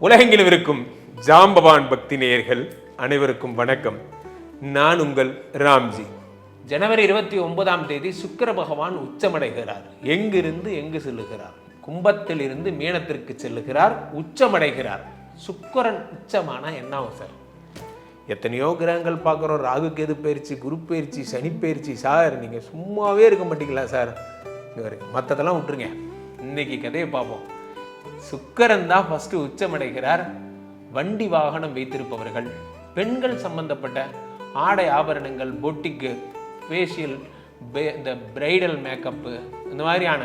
உலகெங்கிலும் இருக்கும் ஜாம்பவான் பக்தி நேயர்கள் அனைவருக்கும் வணக்கம். நான் உங்கள் ராம்ஜி. ஜனவரி இருபத்தி ஒன்பதாம் தேதி சுக்கிர பகவான் உச்சமடைகிறார். எங்கிருந்து எங்கு செல்லுகிறார்? கும்பத்தில் இருந்து மீனத்திற்கு செல்லுகிறார் உச்சமடைகிறார். சுக்கரன் உச்சமானா என்ன ஆகும் சார் எத்தனையோ கிரகங்கள் பார்க்குறோம். ராகு கேது பயிற்சி குரு பயிற்சி சனி பயிற்சி. சார் நீங்கள் சும்மாவே இருக்க மாட்டீங்களா சார்? மற்றதெல்லாம் விட்டுருங்க. இன்னைக்கு கதையை பார்ப்போம். சுக்கரன் தான் ஃபஸ்ட்டு உச்சமடைகிறார். வண்டி வாகனம் வைத்திருப்பவர்கள் பெண்கள் சம்பந்தப்பட்ட ஆடை ஆபரணங்கள் பொட்டிக்கு ஃபேஷியல் இந்த பிரைடல் மேக்கப்பு இந்த மாதிரியான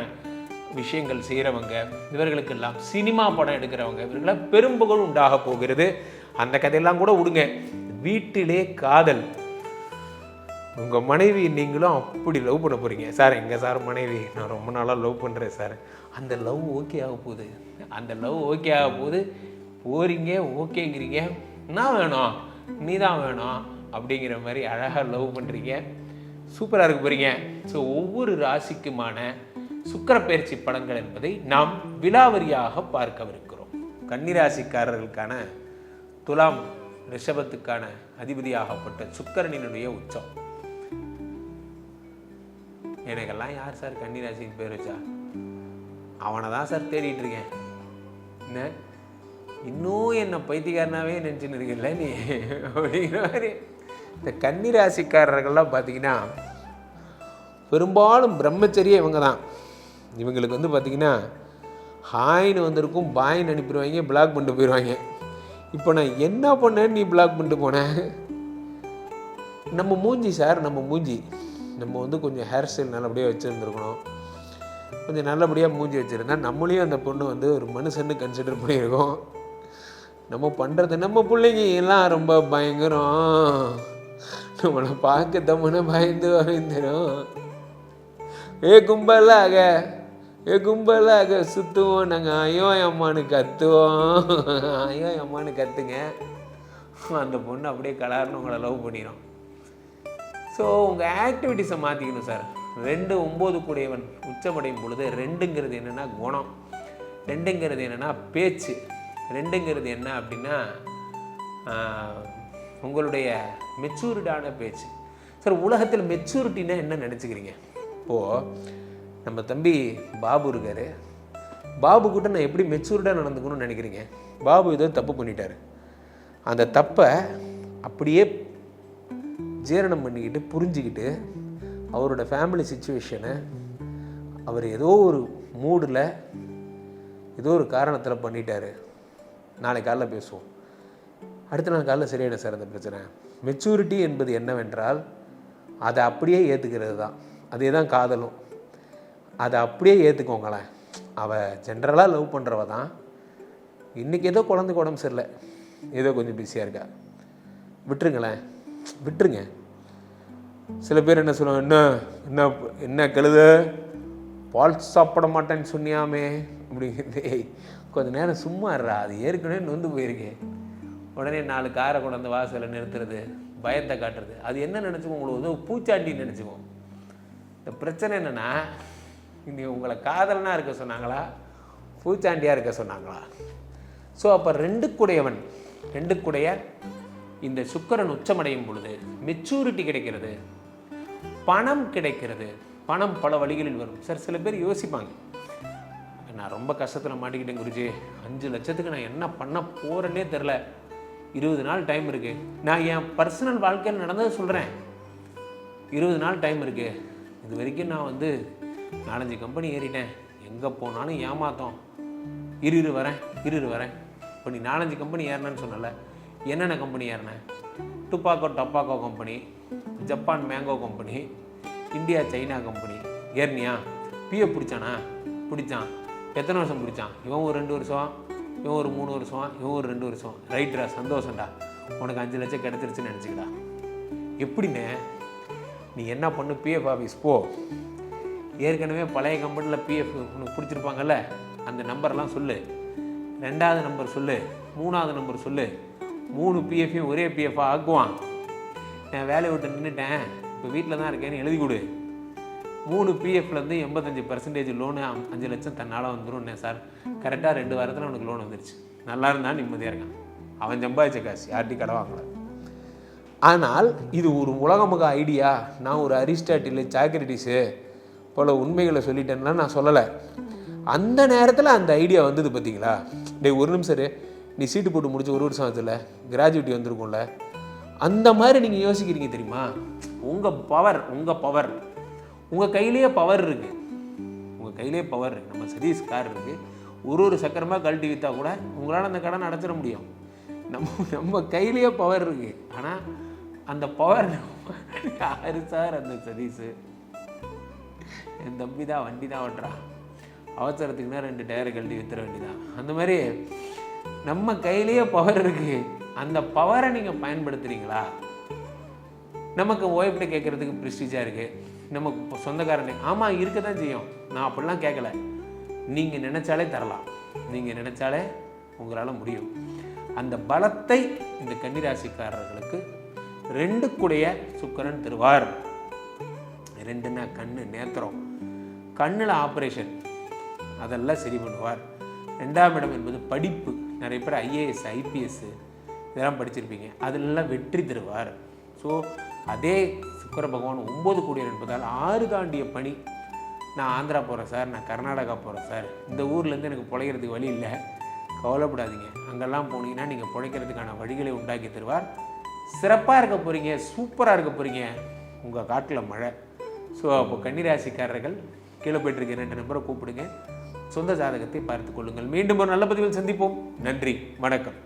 விஷயங்கள் செய்கிறவங்க இவர்களுக்கெல்லாம் சினிமா படம் எடுக்கிறவங்க இவர்களை பெரும்புகழ் உண்டாக போகிறது. அந்த கதையெல்லாம் கூட விடுங்க. வீட்டிலே காதல் உங்கள் மனைவி நீங்களும் அப்படி லவ் பண்ண போகிறீங்க சார் எங்கள் சார் மனைவி நான் ரொம்ப நாளாக லவ் பண்ணுறேன் சார். அந்த லவ் ஓகே ஆக போகுது. அந்த லவ் ஓகே ஆக போகுது. போறீங்க ஓகேங்கிறீங்க. என்ன வேணும் நீ தான் வேணும் அப்படிங்கிற மாதிரி அழகாக லவ் பண்ணுறீங்க சூப்பராக இருக்க போகிறீங்க ஸோ ஒவ்வொரு ராசிக்குமான சுக்கரப்பயிற்சி பயிற்சி படங்கள் என்பதை நாம் விலாவரியாக பார்க்கவிருக்கிறோம். கன்னிராசிக்காரர்களுக்கான துலாம் ரிஷபத்துக்கான அதிபதியாகப்பட்ட சுக்கரனினுடைய உச்சம். எனக்கெல்லாம் யார் சார் கன்னிராசின்னு பேர் வச்சா? அவனை தான் சார் தேடிட்டு இருக்கேன். என்ன? இன்னும் என்னை பைத்தியக்காரனாவே நினச்சின்னு இருக்குல்ல நீ? அப்படிங்கிற மாதிரி. இந்த கன்னிராசிக்காரர்கள்லாம் பார்த்தீங்கன்னா பெரும்பாலும் பிரம்மச்சரியே இவங்க தான். இவங்களுக்கு வந்து பார்த்தீங்கன்னா ஹாய்னு வந்திருக்கும் பாயின்னு அனுப்பிடுவாங்க பிளாக் பண்ணிட்டு போயிடுவாங்க. இப்போ நான் என்ன பண்ணேன்னு நீ பிளாக் பண்ணிட்டு போனேன் நம்ம மூஞ்சி சார் நம்ம மூஞ்சி. நம்ம வந்து கொஞ்சம் ஹேர் ஸ்டைல் நல்லபடியாக வச்சுருந்துருக்கணும். கொஞ்சம் நல்லபடியாக மூஞ்சி வச்சுருந்தா நம்மளையும் அந்த பொண்ணு வந்து ஒரு மனுஷன்னு கன்சிடர் பண்ணியிருக்கோம். நம்ம பண்ணுறது நம்ம பிள்ளைங்க எல்லாம் ரொம்ப பயங்கரம். நம்மளை பார்க்க தம்மனை பயந்து பயந்துரும் ஏ கும்பலாக ஏ கும்பலாக சுற்றுவோம் நாங்கள் ஐயோ அம்மானு கத்துவோம். ஐயோ அம்மானு கத்துங்க. அந்த பொண்ணு அப்படியே கலார்னு உங்களை லவ் பண்ணிடும் ஸோ உங்கள் ஆக்டிவிட்டிஸை மாற்றிக்கணும் சார் ரெண்டு ஒம்பது கூடியவன் உச்சமடையும் பொழுது ரெண்டுங்கிறது என்னென்னா குணம். ரெண்டுங்கிறது என்னென்னா பேச்சு. ரெண்டுங்கிறது என்ன அப்படின்னா உங்களுடைய மெச்சூரிடான பேச்சு. சார் உலகத்தில் மெச்சூரிட்டினா என்ன நினச்சிக்கிறீங்க? இப்போது நம்ம தம்பி பாபு இருக்கார். பாபு கிட்ட நான் எப்படி மெச்சூர்டாக நடந்துக்கணும்னு நினைக்கிறீங்க? பாபு ஏதோ தப்பு பண்ணிட்டாரு. அந்த தப்பை அப்படியே ஜீரணம் பண்ணிக்கிட்டு புரிஞ்சுக்கிட்டு அவரோட ஃபேமிலி சுச்சுவேஷனை அவர் ஏதோ ஒரு மூடில் ஏதோ ஒரு காரணத்தில் பண்ணிட்டார். நாளைக்கு காலைல பேசுவோம். அடுத்த நாள் காலைல சரியாயிடும் சார் அந்த பிரச்சனை. மெச்சூரிட்டி என்பது என்னவென்றால் அதை அப்படியே ஏற்றுக்கிறது தான். அதே தான் காதலும். அதை அப்படியே ஏற்றுக்கோங்களேன் அவள் ஜென்ரலாக லவ் பண்ணுறவ தான். இன்றைக்கி ஏதோ குழந்தைக்கு உடம்பு சரியில்லை. ஏதோ கொஞ்சம் பிஸியாக இருக்கா. விட்டுருங்களேன். விட்டுருங்க. சில பேர் என்ன சொல்லுவாங்க என்ன என்ன என்ன கழுத? பால் சாப்பிட மாட்டேன்னு சொன்னியாமே. அப்படிங்கிறது கொஞ்ச நேரம் சும்மா இருறா அது ஏற்கனவே நொந்து போயிருக்கேன் உடனே நாலு காரை கொண்டாந்து வாசலில் நிறுத்துறது பயத்தை காட்டுறது. அது என்ன நினச்சிக்கோ உங்களுக்கு? வந்து பூச்சாண்டின்னு நினச்சிக்குவோம் இந்த பிரச்சனை என்னென்னா இன்றைக்கி உங்களை காதலனாக இருக்க சொன்னாங்களா? பூச்சாண்டியாக இருக்க சொன்னாங்களா? ஸோ அப்போ ரெண்டுக்குடையவன் ரெண்டுக்குடைய இந்த சுக்கரன் உச்சமடையும் பொழுது மெச்சூரிட்டி கிடைக்கிறது. பணம் கிடைக்கிறது. பணம் பல வழிகளில் வரும். சார் சில பேர் யோசிப்பாங்க. நான் ரொம்ப கஷ்டத்தில் மாட்டிக்கிட்டேன் குருஜி. அஞ்சு லட்சத்துக்கு நான் என்ன பண்ண போகிறேன்னே தெரில இருபது நாள் டைம் இருக்குது நான் என் பர்சனல் வாழ்க்கையில் நடந்ததை சொல்கிறேன் இருபது நாள் டைம் இருக்குது இது வரைக்கும் நான் வந்து நாலஞ்சு கம்பெனி ஏறிட்டேன். எங்கே போனாலும் ஏமாத்தோம். இரு இரு வரேன். இரு இரு வரேன். இப்போ நீ நாலஞ்சு கம்பெனி ஏறினேன்னு சொன்னல. என்னென்ன கம்பெனி ஏறினேன் tobacco tobacco company Japan mango company India China company ஏறினியா PF பிடிச்சானா? பிடிச்சான். எத்தனை வருஷம் பிடிச்சான்? இவன் ஒரு ரெண்டு வருஷம் இவன் ஒரு மூணு வருஷம் இவன் ஒரு ரெண்டு வருஷம். ரைட்ரா சந்தோஷம்டா. உனக்கு அஞ்சு லட்சம் கிடச்சிருச்சுன்னு நினச்சிக்கடா. எப்படின்னு நீ என்ன பண்ணு? பிஎஃப் ஆஃபீஸ் போ. ஏற்கனவே பழைய கம்பெனியில் பிஎஃப் உனக்கு பிடிச்சிருப்பாங்கல்ல? அந்த நம்பர்லாம் சொல்லு. ரெண்டாவது நம்பர் சொல்லு. மூணாவது நம்பர் சொல்லு. மூணு பிஎஃப்பையும் ஒரே பிஎஃபாக ஆக்குவான். நான் வேலையை விட்டு நின்றுட்டேன் இப்போ வீட்டில் தான் இருக்கேன்னு எழுதி கொடு. மூணு பிஎஃப்லேருந்து எண்பத்தஞ்சு பர்சன்டேஜ் லோனு அஞ்சு லட்சம் தன்னால் வந்துடும் சார்? கரெக்டாக ரெண்டு வாரத்தில் உனக்கு லோன் வந்துருச்சு. நல்லா இருந்தால் நிம்மதியாக இருக்கான். அவன் சம்பாதிச்ச காசு யார்ட்டி கடை வாங்கல. ஆனால் இது ஒரு உலகமுக ஐடியா. நான் ஒரு அரிஸ்டாட்டில் சாக்ரட்டிஸு போல உண்மைகளை சொல்லிட்டேன்னா நான் சொல்லலை. அந்த நேரத்தில் அந்த ஐடியா வந்தது பார்த்தீங்களா டேய் ஒரு நிமிஷம் நீ சீட்டு போட்டு முடிச்ச ஒரு வருஷம் ஆகுதுல்ல கிராஜுவிட்டி வந்திருக்கும்ல அந்த மாதிரி நீங்கள் யோசிக்கிறீங்க தெரியுமா? உங்கள் பவர் உங்கள் பவர் உங்கள் கையிலேயே பவர் இருக்குது உங்கள் கையிலேயே பவர் இருக்குது நம்ம சதீஷ் கார் இருக்குது ஒரு ஒரு சக்கரமாக கழட்டி விற்றா கூட உங்களால் அந்த கடை அடைச்சிட முடியும். நம்ம நம்ம கையிலேயே பவர் இருக்குது ஆனால் அந்த பவர் யாரு சார் அந்த சதீஷு? என் தம்பி தான் வண்டி தான் ஓட்டுறான். அவசரத்துக்குன்னா ரெண்டு டயரை கழட்டி வித்துற வேண்டிதான் அந்த மாதிரி நம்ம கையிலேயே பவர் இருக்குது அந்த பவரை நீங்கள் பயன்படுத்துகிறீங்களா நமக்கு ஓய்வுட்டு கேட்குறதுக்கு ப்ரிஸ்டீஜாக இருக்குது நமக்கு சொந்தக்காரனே ஆமாம் இருக்க தான் செய்யும். நான் அப்படிலாம் கேட்கல நீங்கள் நினச்சாலே தரலாம். நீங்கள் நினச்சாலே உங்களால் முடியும். அந்த பலத்தை இந்த கன்னிராசிக்காரர்களுக்கு ரெண்டு கூடைய சுக்கரன் தருவார். ரெண்டுன்னா கண்ணு நேத்திரம். கண்ணில் ஆப்ரேஷன் அதெல்லாம் சரி பண்ணுவார். ரெண்டாம் இடம் என்பது படிப்பு. நிறைய பேர் ஐஏஎஸ் ஐபிஎஸ் இதெல்லாம் படிச்சிருப்பீங்க. அதெல்லாம் வெற்றி தருவார். ஸோ அதே சுக்கர பகவான் ஒம்பது கோடியர் என்பதால் ஆறு தாண்டிய பணி. நான் ஆந்திரா போகிறேன் சார் நான் கர்நாடகா போகிறேன் சார். இந்த ஊர்லேருந்து எனக்கு பிழைக்கிறதுக்கு வழி இல்லை. கவலைப்படாதீங்க. அங்கெல்லாம் போனீங்கன்னா நீங்கள் பிழைக்கிறதுக்கான வழிகளை உண்டாக்கி தருவார். சிறப்பாக இருக்க போகிறீங்க சூப்பராக இருக்க போகிறீங்க உங்கள் காட்டில் மழை. ஸோ அப்போ கன்னிராசிக்காரர்கள் கீழே போயிட்டுருக்க ரெண்டு நம்பரை கூப்பிடுங்க. சொந்த ஜாதகத்தை பார்த்துக் கொள்ளுங்கள். மீண்டும் ஒரு நல்ல பதிவில் சந்திப்போம். நன்றி. வணக்கம்.